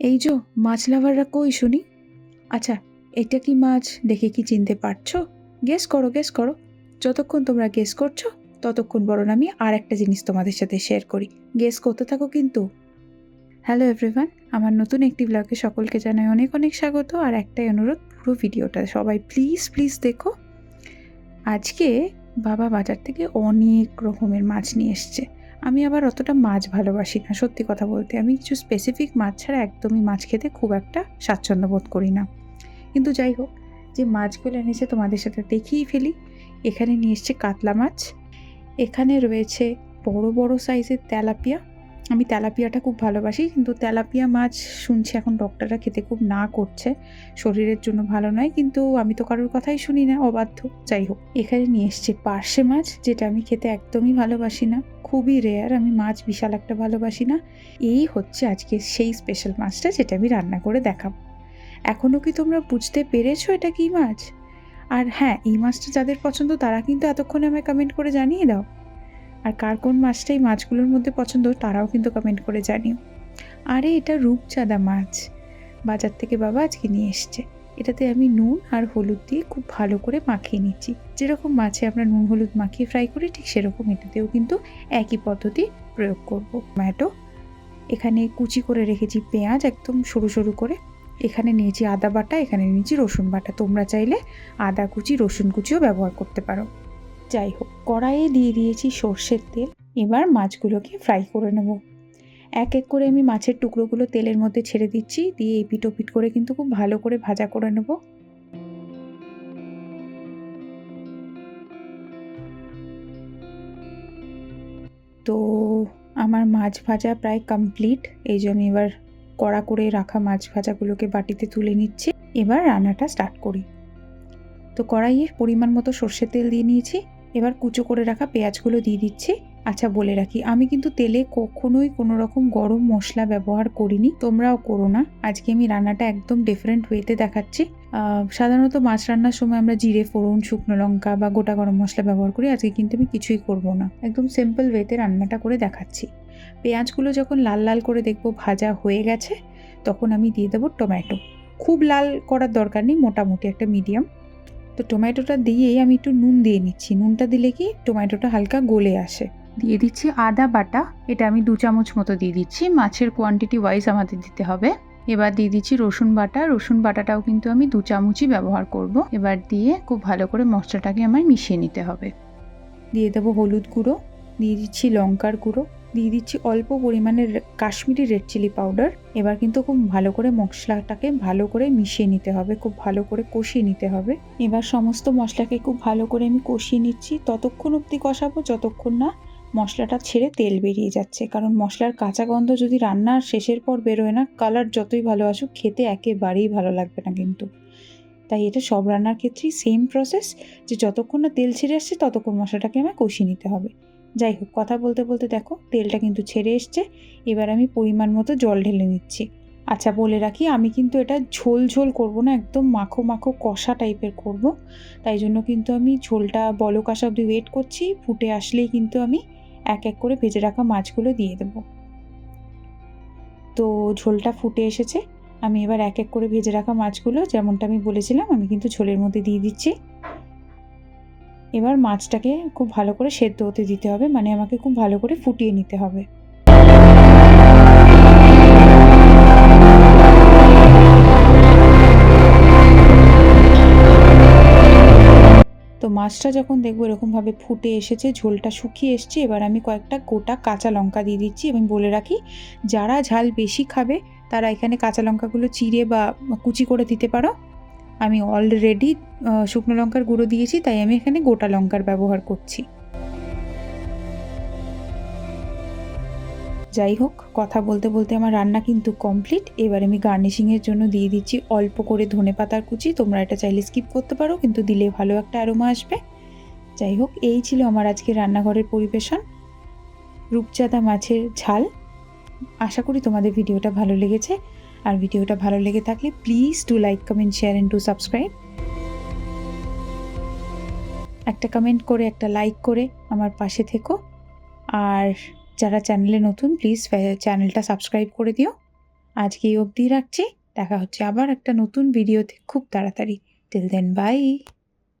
এই যো, মাছ লাভাররা কই শুনি? আচ্ছা এটা কি মাছ দেখে কি চিনতে পারছ? গেস করো গেস করো। যতক্ষণ তোমরা গেস করছ, ততক্ষণ বরং আমি আর একটা জিনিস তোমাদের সাথে শেয়ার করি। গেস করতে থাকো কিন্তু। হ্যালো এভরিওয়ান আমার নতুন একটি ব্লগে সকলকে জানাই অনেক অনেক স্বাগত আর একটাই অনুরোধ, পুরো ভিডিওটা সবাই প্লিজ প্লিজ দেখো। আজকে বাবা বাজার থেকে অনেক রকমের মাছ নিয়ে এসছে। আমি আবার অতটা মাছ ভালোবাসি না, সত্যি কথা বলতে। আমি কিছু স্পেসিফিক মাছ ছাড়া একদমই মাছ খেতে খুব একটা স্বাচ্ছন্দ্য বোধ করি না। কিন্তু যাই হোক, যে মাছগুলো এনেছে তোমাদের সাথে দেখিয়েই ফেলি, এখানে নিয়ে এসছে কাতলা মাছ, এখানে রয়েছে বড় বড় সাইজের তেলাপিয়া। আমি তেলাপিয়াটা খুব ভালোবাসি, কিন্তু তেলাপিয়া মাছ শুনছি এখন ডক্টররা খেতে খুব না করছে, শরীরের জন্য ভালো নয়, কিন্তু আমি তো কারোর কথাই শুনি না, অবাধ্য। যাই হোক, এখানে নিয়ে এসছে পার্শে মাছ, যেটা আমি খেতে একদমই ভালোবাসি না। খুবই রেয়ার আমি মাছ বিশাল একটা ভালোবাসি না। এই হচ্ছে আজকে সেই স্পেশাল মাছটা যেটা আমি রান্না করে দেখাবো। এখনও কি তোমরা বুঝতে পেরেছ এটা কি মাছ? আর হ্যাঁ এই মাছটা যাদের পছন্দ তারা কিন্তু এতক্ষণে আমায় কমেন্ট করে জানিয়ে দাও। আর কার কোন মাছটা এই মাছগুলোর মধ্যে পছন্দ তারাও কিন্তু কমেন্ট করে জানিও। আরে, এটা রূপচাঁদা মাছ। বাজার থেকে বাবা আজকে নিয়ে এসছে। এটাতে আমি নুন আর হলুদ দিয়ে খুব ভালো করে মাখিয়ে নিচ্ছি। যেরকম মাছে আমরা নুন হলুদ মাখিয়ে ফ্রাই করি, ঠিক সেরকম এটাতেও কিন্তু একই পদ্ধতি প্রয়োগ করব। টমেটো, এখানে কুচি করে রেখেছি পেঁয়াজ একদম সরু সরু করে। এখানে নিয়েছি আদা বাটা, এখানে নিয়েছি রসুন বাটা। তোমরা চাইলে আদা কুচি, রসুন কুচিও ব্যবহার করতে পারো। যাই হোক, কড়াইয়ে দিয়ে দিয়েছি সর্ষের তেল। এবার মাছগুলোকে ফ্রাই করে নেব। এক এক করে আমি মাছের টুকরোগুলো তেলের মধ্যে ছেড়ে দিচ্ছি, দিয়ে এপিট ওপিট করে কিন্তু খুব ভালো করে ভাজা করে নেব। তো আমার মাছ ভাজা প্রায় কমপ্লিট এই যে আমি এবার কড়া করে রাখা মাছ ভাজাগুলোকে বাটিতে তুলে নিচ্ছি। এবার রান্নাটা স্টার্ট করি। তো কড়াইয়ে পরিমাণ মতো সর্ষের তেল দিয়ে নিয়েছি, এবার কুচো করে রাখা পেঁয়াজগুলো দিয়ে দিচ্ছি। আচ্ছা বলে রাখি, আমি কিন্তু তেলে কখনোই কোনো রকম গরম মশলা ব্যবহার করিনি, তোমরাও করো না। আজকে আমি রান্নাটা একদম ডিফারেন্ট ওয়েতে দেখাচ্ছি। সাধারণত মাছ রান্নার সময় আমরা জিরে, ফোড়ন, শুকনো লঙ্কা বা গোটা গরম মশলা ব্যবহার করি, আজকে কিন্তু আমি কিছুই করব না। একদম সিম্পল ওয়েতে রান্নাটা করে দেখাচ্ছি। পেঁয়াজগুলো যখন লাল লাল করে দেখব ভাজা হয়ে গেছে, তখন আমি দিয়ে দেবো টমেটো। খুব লাল করার দরকার নেই, মোটামুটি একটা মিডিয়াম তো টমেটোটা দিয়েই আমি একটু নুন দিয়ে নিচ্ছি। নুনটা দিলে কি, টমেটোটা হালকা গলে আসে। দিয়ে দিচ্ছি আদা বাটা। এটা আমি দু চামচ মতো দিয়ে দিচ্ছি। মাছের কোয়ান্টিটি ওয়াইজ আমাদের দিতে হবে। এবার দিয়ে দিচ্ছি রসুন বাটা। রসুন বাটাটাও কিন্তু আমি দু চামচই ব্যবহার করব। এবার দিয়ে খুব ভালো করে মশলাটাকে আমার মিশিয়ে নিতে হবে। দিয়ে দেবো হলুদ গুঁড়ো, দিয়ে দিচ্ছি লঙ্কার গুঁড়ো, দিয়ে দিচ্ছি অল্প পরিমাণে কাশ্মীরি রেড চিলি পাউডার। এবার কিন্তু খুব ভালো করে মশলাটাকে ভালো করে মিশিয়ে নিতে হবে। খুব ভালো করে কষিয়ে নিতে হবে। এবার সমস্ত মশলাকে খুব ভালো করে আমি কষিয়ে নিচ্ছি। ততক্ষণ অবধি কষাবো, যতক্ষণ না মশলাটা ছেড়ে তেল বেরিয়ে যাচ্ছে। কারণ মশলার কাঁচা গন্ধ যদি রান্নার শেষের পর বেরোয় না কালার যতই ভালো আসুক, খেতে একেবারেই ভালো লাগবে না কিন্তু। তাই এটা সব রান্নার ক্ষেত্রেই সেম প্রসেস যে যতক্ষণ না তেল ছেড়ে আসছে, ততক্ষণ মশলাটাকে আমায় কষিয়ে নিতে হবে। যাই হোক, কথা বলতে বলতে দেখো, তেলটা কিন্তু ছেড়ে এসছে। এবার আমি পরিমাণ মতো জল ঢেলে নিচ্ছি। আচ্ছা বলে রাখি, আমি কিন্তু এটা ঝোল ঝোল করব না, একদম মাখো মাখো কষা টাইপের করব। তাই জন্য কিন্তু আমি ঝোলটা বলক আসা অবধি ওয়েট করছি, ফুটে আসলেই কিন্তু আমি এক এক করে ভেজে রাখা মাছগুলো দিয়ে দেব। তো ঝোলটা ফুটে এসেছে। আমি এবার এক এক করে ভেজে রাখা মাছগুলো, যেমনটা আমি বলেছিলাম, আমি কিন্তু ঝোলের মধ্যে দিয়ে দিচ্ছি। এবার মাছটাকে খুব ভালো করে সেদ্ধ হতে দিতে হবে মানে আমাকে খুব ভালো করে ফুটিয়ে নিতে হবে। মাছটা যখন দেখব এরকমভাবে ফুটে এসেছে, ঝোলটা শুকিয়ে এসছে, এবার আমি কয়েকটা গোটা কাঁচা লঙ্কা দিয়ে দিচ্ছি এবং বলে রাখি, যারা ঝাল বেশি খাবে, তারা এখানে কাঁচা লঙ্কাগুলো চিড়ে বা কুচি করে দিতে পারো। আমি অলরেডি শুকনো লঙ্কার গুঁড়ো দিয়েছি, তাই আমি এখানে গোটা লঙ্কার ব্যবহার করছি। যাই হোক, কথা বলতে বলতে আমার রান্না কিন্তু কমপ্লিট এবার আমি গার্নিশিংয়ের জন্য দিয়ে দিচ্ছি অল্প করে ধনে পাতার কুচি। তোমরা এটা চাইলে স্কিপ করতে পারো, কিন্তু দিলে ভালো একটা অ্যারোমা আসবে। যাই হোক, এই ছিল আমার আজকে রান্নাঘরের পরিবেশন। রূপচাঁদা মাছের ঝাল। আশা করি তোমাদের ভিডিওটা ভালো লেগেছে। আর ভিডিওটা ভালো লেগে থাকলে please to like comment share and to subscribe একটা কমেন্ট করে, একটা লাইক করে আমার পাশে থেকো। আর যারা চ্যানেলে নতুন প্লিজ চ্যানেলটা সাবস্ক্রাইব করে দিও। আজকে এই অবধি রাখছি। দেখা হচ্ছে আবার একটা নতুন ভিডিওতে খুব তাড়াতাড়ি। Till then by